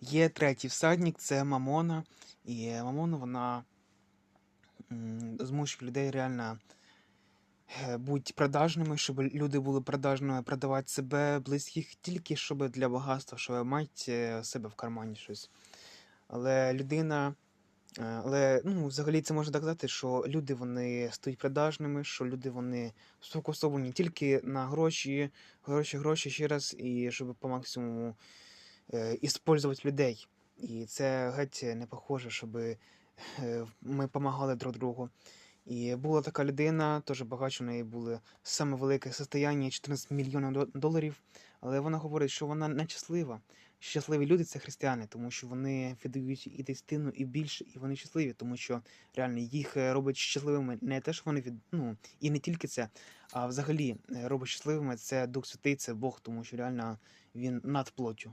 Є третій всадник, це Мамона. І Мамона, вона змушує людей реально е, бути продажними, щоб люди були продажними, продавати себе, близьких, тільки щоб для багатства, щоб мати е, себе в кармані щось. Але людина. е, Але ну, взагалі це можна так сказати, що люди вони стають продажними, що люди вони сфокусовані тільки на гроші, гроші, гроші ще раз, і щоб по максимуму іспользувати людей. І це геть не похоже, щоб е, ми допомагали друг другу. І була така людина, теж багач у неї були саме велике состояння 14 мільйонів доларів. Але вона говорить, що вона нещаслива. Щасливі люди це християни, тому що вони віддають і десятину, і більше, і вони щасливі, тому що реально їх е, робить щасливими не те, що вони від ну і не тільки це, а взагалі е, робить щасливими це Дух Святий, це Бог, тому що реально він над плоттю.